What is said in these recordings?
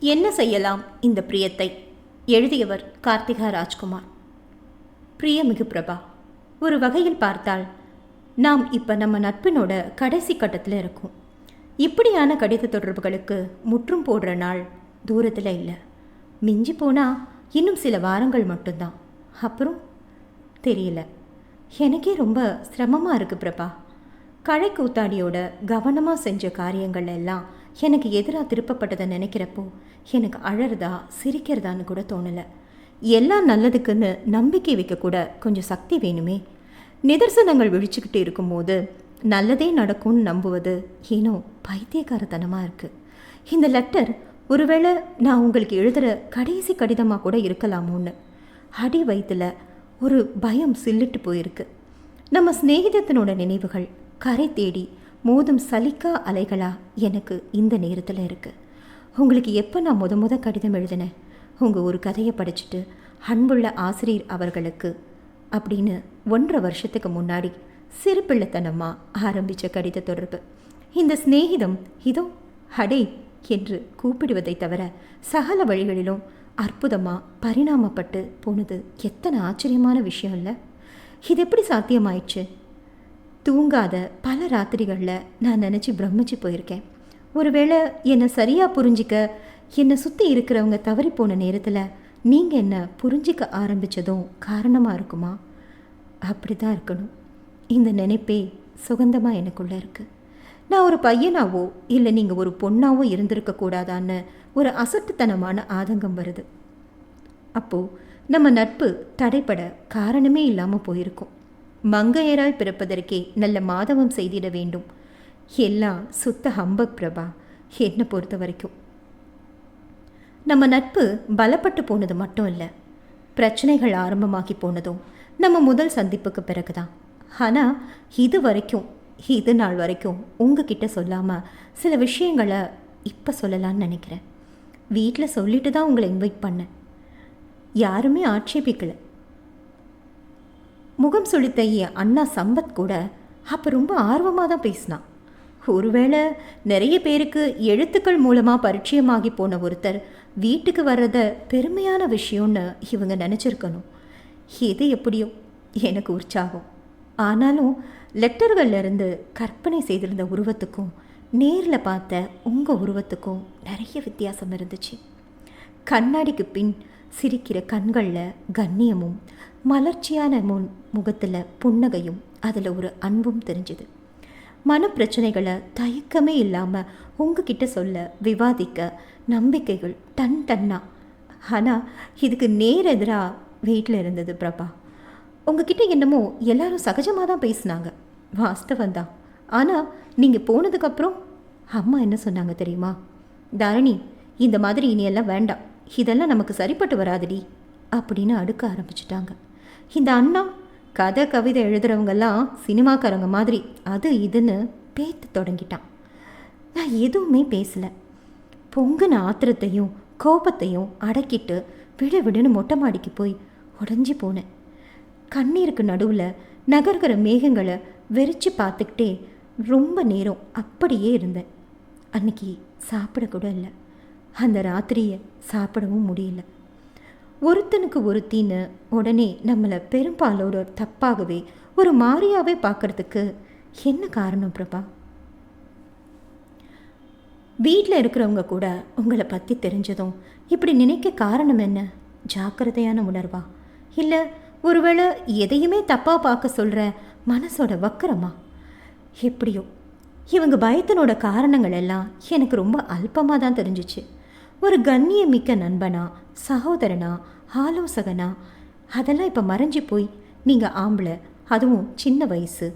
என்ன செய்யலாம் இந்த பிரியத்தை? எழுதியவர் கார்த்திகா ராஜ்குமார். பிரியமிகு பிரபா ஒரு வகையில் பார்த்தால் நாம் இப்போ நம்ம நட்பினோட கடைசி கட்டத்தில் இருக்கோம். இப்படியான கடித தொடர்புகளுக்கு முற்றும் போடுற நாள் தூரத்தில் இல்லை. மிஞ்சி போனால் இன்னும் சில வாரங்கள் மட்டும்தான். அப்புறம்? தெரியல. எனக்கே ரொம்ப சிரமமாக இருக்குது பிரபா. கழை கூத்தாடியோட கவனமாக செஞ்ச காரியங்கள் எல்லாம் எனக்கு எதிராக திருப்பப்பட்டதை நினைக்கிறப்போ எனக்கு அழறதா சிரிக்கிறதான்னு கூட தோணலை. எல்லாம் நல்லதுக்குன்னு நம்பிக்கை வைக்கக்கூட கொஞ்சம் சக்தி வேணுமே. நிதர்சனங்கள் விழிச்சுக்கிட்டு இருக்கும்போது நல்லதே நடக்கும்னு நம்புவது ஏனோ பைத்தியக்காரத்தனமாக இருக்குது இந்த லெட்டர் ஒருவேளை நான் உங்களுக்கு எழுதுகிற கடைசி கடிதமாக கூட இருக்கலாமோன்னு அடி வயிற்றில் ஒரு பயம் சில்லிட்டு போயிருக்கு. நம்ம சிநேகிதத்தினோட நினைவுகள் கரை தேடி மோதும் சலிக்கா அலைகளா எனக்கு இந்த நேரத்தில் இருக்குது உங்களுக்கு எப்போ நான் முத முத கடிதம் எழுதினேன் உங்கள் ஒரு கதையை படிச்சுட்டு அன்புள்ள ஆசிரியர் அவர்களுக்கு அப்படின்னு ஒன்றரை வருஷத்துக்கு முன்னாடி சிறு பிள்ளைத்தனமாக ஆரம்பித்த கடித தொடர்பு. இந்த சிநேகிதம் இதோ ஹடே என்று கூப்பிடுவதை தவிர சகல வழிகளிலும் அற்புதமாக பரிணாமப்பட்டு போனது எத்தனை ஆச்சரியமான விஷயம் இல்லை? இது எப்படி சாத்தியமாயிடுச்சு தூங்காத பல ராத்திரிகளில் நான் நினச்சி பிரமிச்சு போயிருக்கேன். ஒருவேளை என்னை சரியாக புரிஞ்சிக்க என்னை சுற்றி இருக்கிறவங்க தவறி போன நேரத்தில் நீங்கள் என்னை புரிஞ்சிக்க ஆரம்பித்ததும் காரணமாக இருக்குமா? அப்படி தான் இருக்கணும். இந்த நினைப்பே சுகந்தமாக எனக்குள்ளே இருக்குது நான் ஒரு பையனாவோ இல்லை நீங்கள் ஒரு பொண்ணாவோ இருந்திருக்கக்கூடாதான்னு ஒரு அசட்டுத்தனமான ஆதங்கம் வருது. அப்போது நம்ம நட்பு தடைப்பட காரணமே இல்லாமல் போயிருக்கோம். மங்கையராய் பிறப்பதற்கே நல்ல மாதவம் செய்திட வேண்டும். எல்லாம் சுத்த ஹம்பக் பிரபா என்னை பொறுத்த வரைக்கும் நம்ம நட்பு பலப்பட்டு போனது மட்டும் இல்லை பிரச்சனைகள் ஆரம்பமாகி போனதும் நம்ம முதல் சந்திப்புக்கு பிறகுதான். ஆனால் இது வரைக்கும் இது நாள் வரைக்கும் உங்ககிட்ட சொல்லாமல் சில விஷயங்களை இப்போ சொல்லலான்னு நினைக்கிறேன். வீட்டில் சொல்லிட்டு தான் உங்களை இன்வைட் பண்ணேன். யாருமே ஆட்சேபிக்கலை. முகம் சுளித்த என் அண்ணா சம்பத் கூட அப்போ ரொம்ப ஆர்வமாக தான் பேசினான். ஒருவேளை நிறைய பேருக்கு எழுத்துக்கள் மூலமாக பரிச்சயமாகி போன ஒருத்தர் வீட்டுக்கு வர்றத பெருமையான விஷயம்னு இவங்க நினச்சிருக்கணும். எது எப்படியோ எனக்கு உற்சாகம். ஆனாலும் லெட்டர்கள்ல இருந்து கற்பனை செய்திருந்த உருவத்துக்கும் நேரில் பார்த்த உங்கள் உருவத்துக்கும் நிறைய வித்தியாசம் இருந்துச்சு. கண்ணாடிக்கு பின் சிரிக்கிற கண்களில் கண்ணியமும் மலர்ச்சியான முன் முகத்தில் புன்னகையும் அதில் ஒரு அன்பும் தெரிஞ்சுது. மன பிரச்சனைகளை தயக்கமே இல்லாமல் உங்ககிட்ட சொல்ல விவாதிக்க நம்பிக்கைகள் டன் டன்னா. ஆனால் இதுக்கு நேர் எதிராக வீட்டில் இருந்தது பிரபா. உங்ககிட்ட என்னமோ எல்லாரும் சகஜமாக தான் பேசினாங்க. வாஸ்தவம் தான். ஆனால் நீங்கள் போனதுக்கப்புறம் அம்மா என்ன சொன்னாங்க தெரியுமா? தரணி இந்த மாதிரி இனியெல்லாம் வேண்டாம். இதெல்லாம் நமக்கு சரிப்பட்டு வராதுடி அப்படின்னு அடுக்க ஆரம்பிச்சிட்டாங்க. இந்த அண்ணா கதை கவிதை எழுதுறவங்கெல்லாம் சினிமாக்காரங்க மாதிரி அது இதுன்னு பேத்து தொடங்கிட்டான். நான் எதுவுமே பேசலை. பொங்குன ஆத்திரத்தையும் கோபத்தையும் அடக்கிட்டு விடு விடுன்னு மொட்டை மாடிக்கு போய் உடஞ்சி போனேன். கண்ணீருக்கு நடுவில் நகர்கிற மேகங்களை வெறிச்சு பார்த்துக்கிட்டே ரொம்ப நேரம் அப்படியே இருந்தேன். அன்னைக்கு சாப்பிடக்கூட இல்லை. அந்த ராத்திரியை சாப்பிடவும் முடியல. ஒருத்தனுக்கு ஒருத்தின்னு உடனே நம்மளை பெரும்பாலோட தப்பாகவே ஒரு மாறியாகவே பார்க்கறதுக்கு என்ன காரணம் பிரபா? வீட்டில் இருக்கிறவங்க கூட உங்களை பற்றி தெரிஞ்சதும் இப்படி நினைக்க காரணம் என்ன? ஜாக்கிரதையான உணர்வா? இல்லை ஒருவேளை எதையுமே தப்பாக பார்க்க சொல்கிற மனசோட வக்கரமா? எப்படியோ இவங்க பயத்தினோட காரணங்கள் எல்லாம் எனக்கு ரொம்ப அல்பமாக தான் தெரிஞ்சிச்சு. ஒரு கண்ணியமிக்க நண்பனா சகோதரனா ஆலோசகனா? அதெல்லாம் இப்போ மறைஞ்சு போய் நீங்கள் ஆம்பளை அதுவும் சின்ன வயசு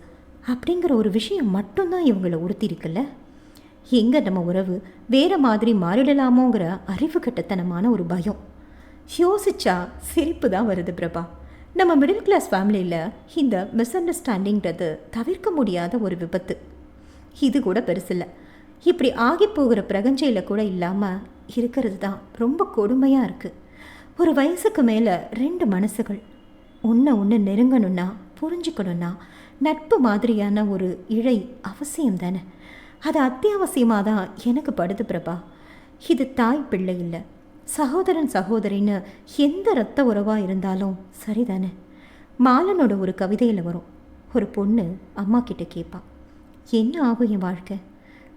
அப்படிங்கிற ஒரு விஷயம் மட்டும்தான் இவங்களை உறுத்திருக்குல்ல? எங்கே நம்ம உறவு வேறு மாதிரி மாறிடலாமோங்கிற அறிவு கட்டத்தனமான ஒரு பயம். யோசிச்சா சிரிப்பு தான் வருது பிரபா. நம்ம மிடில் கிளாஸ் ஃபேமிலியில் இந்த மிஸ் அண்டர்ஸ்டாண்டிங்கிறது தவிர்க்க முடியாத ஒரு விபத்து. இது கூட பெருசில்லை. இப்படி ஆகி போகிற பிரகஞ்சையில் கூட இல்லாமல் இருக்கிறது தான். ரொம்ப கொடுமையாக இருக்குது ஒரு வயசுக்கு மேலே ரெண்டு மனசுகள். ஒன்று ஒன்று நெருங்கணும்னா புரிஞ்சுக்கணும்னா நட்பு மாதிரியான ஒரு இழை அவசியம் தானே. அது அத்தியாவசியமாக தான் எனக்கு படுது பிரபா. இது தாய் பிள்ளை இல்லை. சகோதரன் சகோதரின்னு எந்த இரத்த உறவாக இருந்தாலும் சரிதானே. மாலனோட ஒரு கவிதையில் வரும். ஒரு பொண்ணு அம்மா கிட்ட கேட்பா என்ன ஆகும் என் வாழ்க்கை?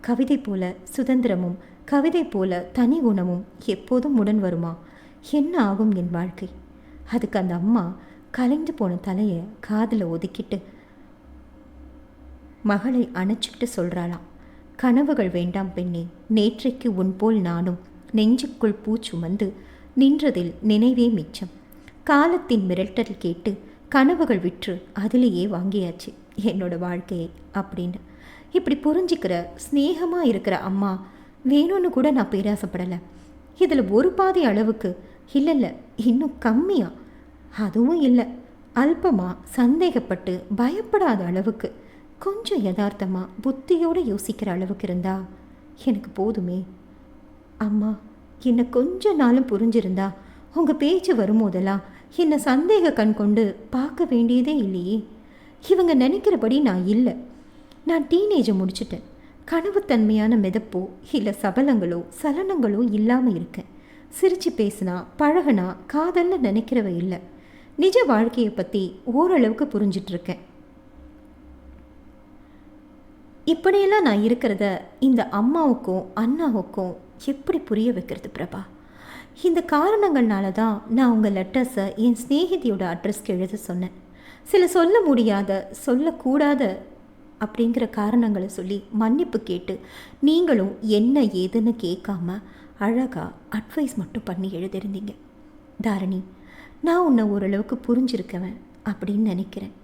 கவிதை போல சுதந்திரமும் கவிதை போல தனி குணமும் எப்போதும் உடன் வருமா? என்ன ஆகும் என் வாழ்க்கை? அதுக்கு அந்த அம்மா கலைந்து போன தலையை காதில் ஒதுக்கிட்டு மகளை அணைச்சிக்கிட்டு சொல்கிறாளாம் கனவுகள் வேண்டாம் பெண்ணே நேற்றைக்கு உன் போல் நானும் நெஞ்சுக்குள் பூச்சுமந்து நின்றதில் நினைவே மிச்சம். காலத்தின் மிரட்டல் கேட்டு கனவுகள் விற்று அதிலேயே வாங்கியாச்சு. என்னோட வாழ்க்கையை அப்படின்னு. இப்படி புரிஞ்சுக்கிற ஸ்னேகமாக இருக்கிற அம்மா வேணும்னு கூட நான் பேராசப்படலை. இதில் ஒரு பாதி அளவுக்கு இல்லை இல்லை இன்னும் கம்மியா? அதுவும் இல்லை. அல்பமாக சந்தேகப்பட்டு பயப்படாத அளவுக்கு கொஞ்சம் யதார்த்தமாக புத்தியோடு யோசிக்கிற அளவுக்கு இருந்தா எனக்கு போதுமே. அம்மா என்னை கொஞ்ச நாளும் புரிஞ்சிருந்தா உங்கள் பேச்சு வரும்போதெல்லாம் என்னை சந்தேக கண் கொண்டு பார்க்க வேண்டியதே இல்லையே. இவங்க நினைக்கிறபடி நான் இல்லை. நான் டீனேஜை முடிச்சிட்டேன். கனவுத்தன்மையான மிதப்போ இல்லை சபலங்களோ சலனங்களோ இல்லாமல் இருக்கேன் சிரித்து பேசினா பழகுனா காதல்னு நினைக்கிறவ இல்லை. நிஜ வாழ்க்கையை பற்றி ஓரளவுக்கு புரிஞ்சிட்ருக்கேன் இப்படியெல்லாம் நான் இருக்கிறத இந்த அம்மாவுக்கும் அண்ணாவுக்கும் எப்படி புரிய வைக்கிறது பிரபா? இந்த காரணங்கள்னால தான் நான் உங்கள் லெட்டர்ஸை என் சிநேகிதியோட அட்ரஸ்க்கு எழுத சொன்னேன். சில சொல்ல முடியாத சொல்லக்கூடாத அப்படிங்கிற காரணங்களை சொல்லி மன்னிப்பு கேட்டு நீங்களும் என்ன ஏதுன்னு கேட்காம அழகாக அட்வைஸ் மட்டும் பண்ணி எழுதியிருந்தீங்க தாரணி நான் உன்னை ஓரளவுக்கு புரிஞ்சிருக்கவன் அப்படின்னு நினைக்கிறேன்.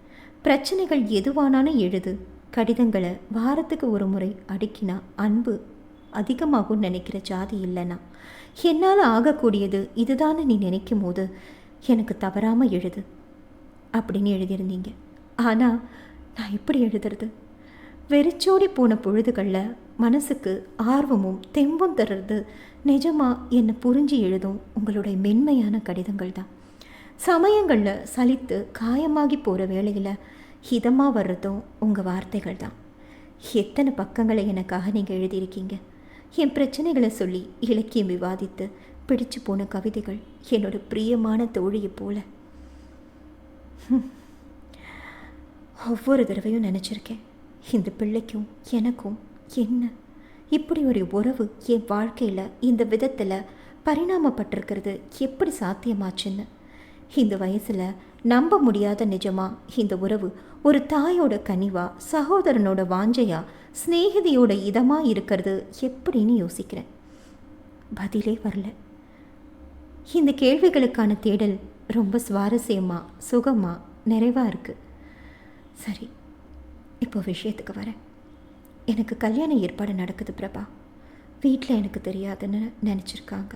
பிரச்சனைகள் எதுவானாலும் எழுது. கடிதங்களை வாரத்துக்கு ஒரு முறை அடுக்கினா அன்பு அதிகமாகும் நினைக்கிற ஜாதி இல்லைனா என்னால் ஆகக்கூடியது இதுதானே நீ நினைக்கும் போது எனக்கு தவறாமல் எழுது அப்படின்னு எழுதியிருந்தீங்க. ஆனால் நான் எப்படி எழுதுறது? வெறிச்சோடி போன பொழுதுகளில் மனசுக்கு ஆர்வமும் தெம்பும் தர்றது நிஜமாக என்னை புரிஞ்சு எழுதும் உங்களுடைய மென்மையான கடிதங்கள் தான். சமயங்களில் சலித்து காயமாகி போகிற வேளையில் ஹிதமாக வர்றதும் உங்கள் வார்த்தைகள் தான். எத்தனை பக்கங்களை எனக்காக நீங்கள் எழுதியிருக்கீங்க? என் பிரச்சனைகளை சொல்லி இலக்கியம் விவாதித்து பிடிச்சு போன கவிதைகள் என்னோட பிரியமான தோழியை போல. ஒவ்வொரு தடவையும் நினச்சிருக்கேன். இந்த பிள்ளைக்கும் எனக்கும் என்ன? இப்படி ஒரு உறவு என் வாழ்க்கையில் இந்த விதத்தில் பரிணாமப்பட்டிருக்கிறது எப்படி சாத்தியமாச்சுன்னு? இந்த வயசில் நம்ப முடியாத நிஜமா இந்த உறவு ஒரு தாயோட கனிவா சகோதரனோட வாஞ்சையா சிநேகிதியோட இதமாக இருக்கிறது எப்படின்னு யோசிக்கிறேன். பதிலே வரல. இந்த கேள்விகளுக்கான தேடல் ரொம்ப சுவாரஸ்யமாக சுகமாக நிறைவாக இருக்குது சரி இப்போ விஷயத்துக்கு வரேன். எனக்கு கல்யாண ஏற்பாடு நடக்குது பிரபா. வீட்டில் எனக்கு தெரியாதுன்னு நினச்சிருக்காங்க.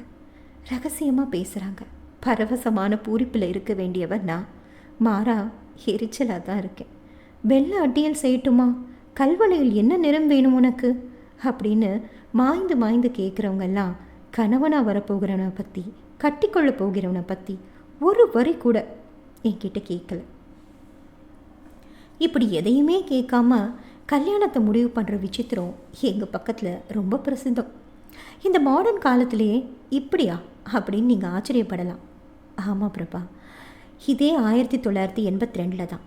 ரகசியமாக பேசுகிறாங்க பரவசமான பூரிப்பில் இருக்க வேண்டியவர் நான். மாறா எரிச்சலாக தான் இருக்கேன். வெள்ளை அட்டியல் செய்யட்டுமா? கல்வளையில் என்ன நிறம் வேணும் உனக்கு? அப்படின்னு மாய்ந்து மாய்ந்து கேட்குறவங்கெல்லாம் கணவனாக வரப்போகிறவனை பற்றி கட்டிக்கொள்ள போகிறவனை பற்றி ஒரு வரி கூட என்கிட்ட கேட்கல இப்படி எதையுமே கேட்காம கல்யாணத்தை முடிவு பண்ணுற விசித்திரம் எங்கள் பக்கத்தில் ரொம்ப பிரசித்தம். இந்த மாடர்ன் காலத்திலேயே இப்படியா அப்படின்னு நீங்கள் ஆச்சரியப்படலாம். ஆமாம் பிரபா இதே ஆயிரத்தி தொள்ளாயிரத்தி எண்பத்தி ரெண்டில் தான்.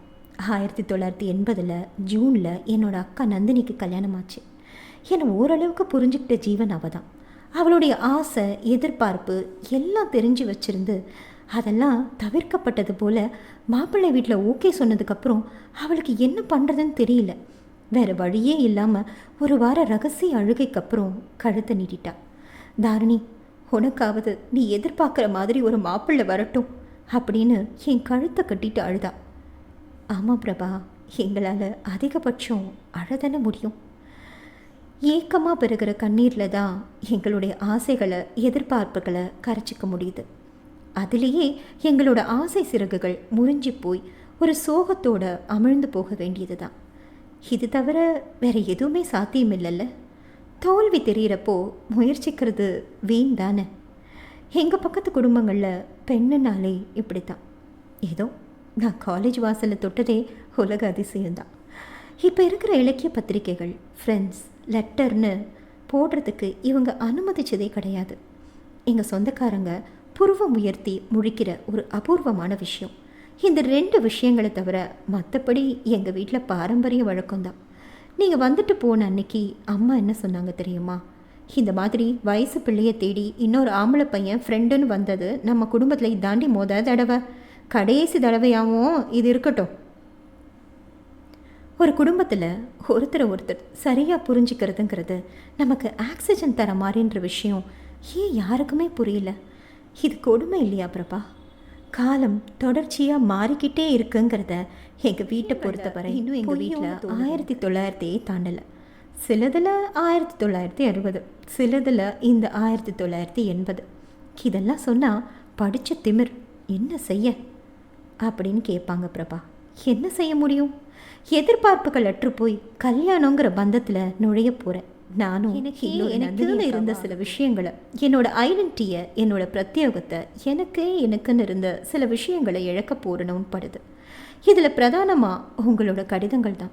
ஆயிரத்தி தொள்ளாயிரத்தி எண்பதில் ஜூனில் என்னோட அக்கா நந்தினிக்கு கல்யாணம் ஆச்சு. என்னை ஓரளவுக்கு புரிஞ்சுக்கிட்ட ஜீவன் அவள் தான் அவளுடைய ஆசை எதிர்பார்ப்பு எல்லாம் தெரிஞ்சு வச்சுருந்து அதெல்லாம் தவிர்க்கப்பட்டது போல் மாப்பிள்ளை வீட்டில் ஓகே சொன்னதுக்கப்புறம் அவளுக்கு என்ன பண்ணுறதுன்னு தெரியல. வேறு வழியே இல்லாமல் ஒரு வார ரகசிய அழுகைக்கப்புறம் கழுத்தை நீட்டிட்டா. தாரணி உனக்காவது நீ எதிர்பார்க்குற மாதிரி ஒரு மாப்பிள்ளை வரட்டும் அப்படின்னு என் கழுத்தை கட்டிட்டு அழுதா. ஆமாம் பிரபா எங்களால் அதிகபட்சம் அழதானே முடியும். ஏக்கமாக பெருகிற கண்ணீரில் தான் எங்களுடைய ஆசைகளை எதிர்பார்ப்புகளை கரைச்சிக்க முடியுது. அதிலேயே எங்களோட ஆசை சிறகுகள் முறிஞ்சு போய் ஒரு சோகத்தோட அமிழ்ந்து போக வேண்டியது தான் இது தவிர வேற எதுவுமே சாத்தியம் இல்லைல்ல தோல்வி தெரியிறப்போ முயற்சிக்கிறது வீண் தானே. எங்கள் பக்கத்து குடும்பங்களில் பெண்ணுனாலே இப்படி தான் ஏதோ நான் காலேஜ் வாசலில் தொட்டதே உலக அதிசயம்தான். இப்போ இருக்கிற இலக்கிய பத்திரிகைகள் ஃப்ரெண்ட்ஸ் லெட்டர்னு போடுறதுக்கு இவங்க அனுமதிச்சதே கிடையாது. எங்கள் சொந்தக்காரங்க புருவம் உயர்த்தி முழிக்கிற ஒரு அபூர்வமான விஷயம். இந்த ரெண்டு விஷயங்களை தவிர மற்றபடி எங்கள் வீட்டில் பாரம்பரிய வழக்கம்தான். நீங்கள் வந்துட்டு போன அன்னைக்கு அம்மா என்ன சொன்னாங்க தெரியுமா? இந்த மாதிரி வயசு பிள்ளையை தேடி இன்னொரு ஆம்பளை பையன் ஃப்ரெண்டுன்னு வந்தது நம்ம குடும்பத்தில் இதாண்டி மோத தடவை. கடைசி தடவையாகவும் இது இருக்கட்டும். ஒரு குடும்பத்தில் ஒருத்தரை ஒருத்தர் சரியாக புரிஞ்சுக்கிறதுங்கிறது நமக்கு ஆக்சிஜன் தர மாதிரின்ற விஷயம் ஏன் யாருக்குமே புரியல? இது கொடுமை இல்லையா பிரபா? காலம் தொடர்ச்சியாக மாறிக்கிட்டே இருக்குங்கிறத எங்கள் வீட்டை பொறுத்தவரை இன்னும் எங்கள் வீட்டில் ஆயிரத்தி தொள்ளாயிரத்தையே தாண்டலை. சிலதில் ஆயிரத்தி தொள்ளாயிரத்தி அறுபது சிலதில் இந்த ஆயிரத்தி தொள்ளாயிரத்தி எண்பது. இதெல்லாம் சொன்னால் படித்த திமிர் என்ன செய்ய? அப்படின்னு கேட்பாங்க பிரபா. என்ன செய்ய முடியும்? எதிர்பார்ப்புகள் அற்று போய் கல்யாணங்கிற பந்தத்தில் நுழைய போகிறேன் நானும் இன்னொரு எனக்குன்னு இருந்த சில விஷயங்களை என்னோட ஐடென்டிட்டியை என்னோட பிரத்யேகத்தை எனக்கே எனக்குன்னு இருந்த சில விஷயங்களை இழக்க போறணும்னு படுது. இதில் பிரதானமாக உங்களோட கடிதங்கள் தான்.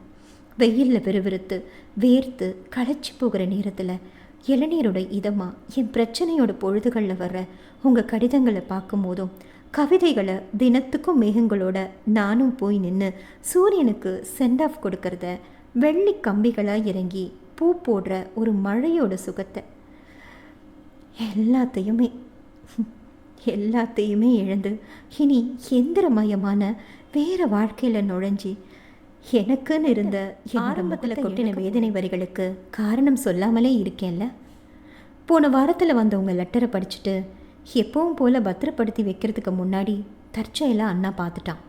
வெயிலில் விறுவிறுத்து வேர்த்து களைச்சி போகிற நேரத்தில் இளநீரோட இதமாக என் பிரச்சனையோட பொழுதுகளில் வர்ற உங்கள் கடிதங்களை பார்க்கும் போதும் கவிதைகளை தினத்துக்கும் மேகங்களோட நானும் போய் நின்று சூரியனுக்கு சென்ட் ஆஃப் கொடுக்கறத வெள்ளி கம்பிகளாக இறங்கி பூ போடுற ஒரு மழையோட சுகத்தை. எல்லாத்தையுமே எல்லாத்தையுமே இழந்து இனி எந்திரமயமான வேற வாழ்க்கையில் நுழைஞ்சி எனக்குன்னு இருந்த ஆரம்பத்தில் கொட்டின வேதனை வரிகளுக்கு காரணம் சொல்லாமலே இருக்கேன்ல? போன வாரத்தில் வந்த உங்கள் லெட்டரை படிச்சுட்டு எப்பவும் போல் பத்திரப்படுத்தி வைக்கிறதுக்கு முன்னாடி தற்செயலாக அண்ணா பார்த்துட்டான்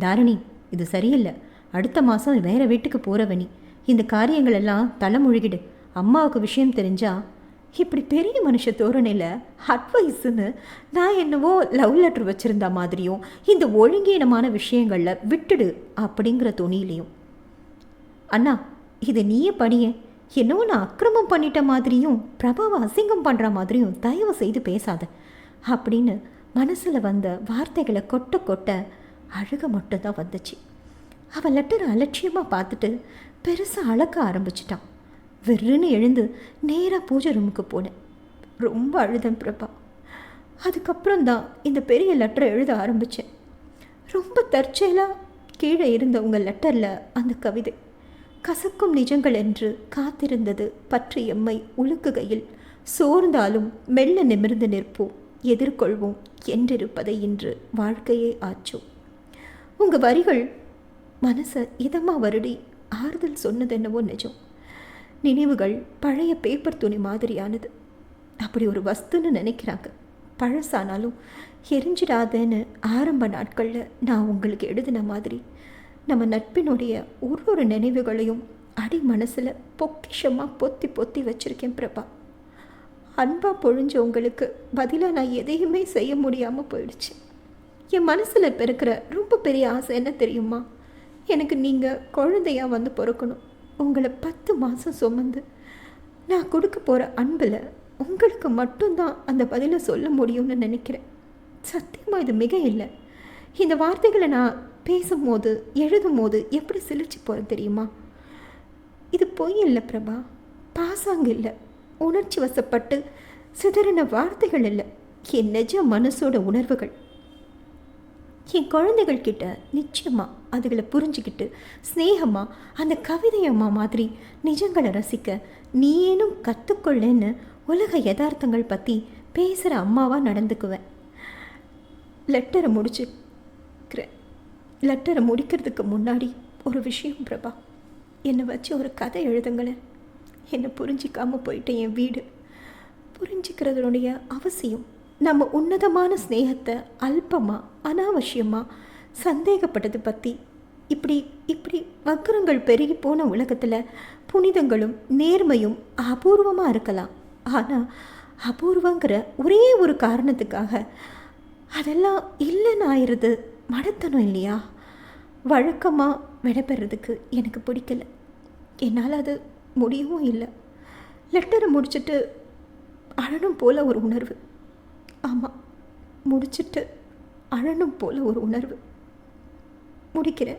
தாரணி இது சரியில்லை. அடுத்த மாதம் வேற வீட்டுக்கு போகிறவனி இந்த காரியங்களெல்லாம் தலை முழுகிடு. அம்மாவுக்கு விஷயம் தெரிஞ்சா இப்படி பெரிய மனுஷ தோரணையில் அட்வைஸுன்னு நான் என்னவோ லவ் லெட்டர் வச்சுருந்த மாதிரியும் இந்த ஒழுங்கீனமான விஷயங்களில் விட்டுடு அப்படிங்கிற துணியிலையும். அண்ணா இதை நீயே படிய என்னவோ நான் அக்கிரமம் பண்ணிட்ட மாதிரியும் பிரபாவை அசிங்கம் பண்ணுற மாதிரியும் தயவு செய்து பேசாத அப்படின்னு மனசில் வந்த வார்த்தைகளை கொட்ட கொட்ட அழுக மட்டும்தான் வந்துச்சு. அவள் லெட்டரை அலட்சியமாக பார்த்துட்டு பெருசாக அழக்க ஆரம்பிச்சிட்டான். வெறுன்னு எழுந்து நேராக பூஜை ரூமுக்கு போனேன். ரொம்ப அழுதேன் பிரபா. அதுக்கப்புறம் தான் இந்த பெரிய லெட்டரை எழுத ஆரம்பித்தேன் ரொம்ப தற்செயலாக கீழே இருந்த உங்கள் லெட்டரில் அந்த கவிதை கசக்கும் நிஜங்கள் என்று காத்திருந்தது பற்றி எம்மை உழுக்குகையில் சோர்ந்தாலும் மெல்ல நிமிர்ந்து நிற்போம் எதிர்கொள்வோம் என்றிருப்பதை இன்று வாழ்க்கையே ஆச்சோம் உங்கள் வரிகள் மனசை இதமாக வருடி ஆறுதல் சொன்னதென்னவோ நிஜம். நினைவுகள் பழைய பேப்பர் துணி மாதிரியானது. அப்படி ஒரு வஸ்துன்னு நினைக்கிறாங்க. பழசானாலும் எரிஞ்சிடாதேன்னு ஆரம்ப நாட்களில் நான் உங்களுக்கு எழுதின மாதிரி நம்ம நட்பினுடைய ஒரு ஒரு நினைவுகளையும் அடி மனசில் பொக்கிஷமாக பொத்தி பொத்தி வச்சுருக்கேன் பிரபா. அன்பாக பொழிஞ்ச உங்களுக்கு பதிலாக நான் எதையுமே செய்ய முடியாமல் போயிடுச்சு. என் மனசில் பிறக்கிற ரொம்ப பெரிய ஆசை என்ன தெரியுமா? எனக்கு நீங்கள் குழந்தையாக வந்து பிறக்கணும். உங்களை பத்து மாதம் சுமந்து நான் கொடுக்க போகிற அன்பில் உங்களுக்கு மட்டும்தான் அந்த பதிலை சொல்ல முடியும்னு நினைக்கிறேன். சத்தியமாக இது மிக இல்லை. இந்த வார்த்தைகளை நான் பேசும்போது எழுதும் போது எப்படி சிலிச்சு போகிறேன் தெரியுமா? இது பொய் இல்லை பிரபா. பாசாங்க இல்லை. உணர்ச்சி வசப்பட்டு சிதறின வார்த்தைகள் இல்லை. என் நிஜ மனசோட உணர்வுகள். என் குழந்தைகள் கிட்ட நிச்சயமாக அதுகளை புரிஞ்சுக்கிட்டு ஸ்னேகமாக அந்த கவிதையம்மா மாதிரி நிஜங்களை ரசிக்க நீயேனும் கற்றுக்கொள்ளேன்னு உலக யதார்த்தங்கள் பற்றி பேசுகிற அம்மாவாக நடந்துக்குவேன். லெட்டரை முடிச்சுக்கிறேன் லெட்டரை முடிக்கிறதுக்கு முன்னாடி ஒரு விஷயம் பிரபா என்னை வச்சு ஒரு கதை எழுதுங்களேன். என்னை புரிஞ்சிக்காமல் போயிட்டேன் என் வீடு. புரிஞ்சிக்கிறதுனுடைய அவசியம் நம்ம உன்னதமான ஸ்னேகத்தை அல்பமாக அனாவசியமாக சந்தேகப்பட்டது பற்றி இப்படி இப்படி வக்கரங்கள் பெருகி போன உலகத்தில் புனிதங்களும் நேர்மையும் அபூர்வமாக இருக்கலாம். ஆனால் அபூர்வங்கிற ஒரே ஒரு காரணத்துக்காக அதெல்லாம் இல்லைன்னு ஆயிடுறது மடத்தனம் இல்லையா? வழக்கமாக விடைபெறதுக்கு எனக்கு பிடிக்கல. என்னால் அது முடியவும் இல்லை. லெட்டரை முடிச்சுட்டு அழனும் போல் ஒரு உணர்வு. ஆமாம் முடிச்சிட்டு அழனும் போல் ஒரு உணர்வு. முடிக்கிறேன்.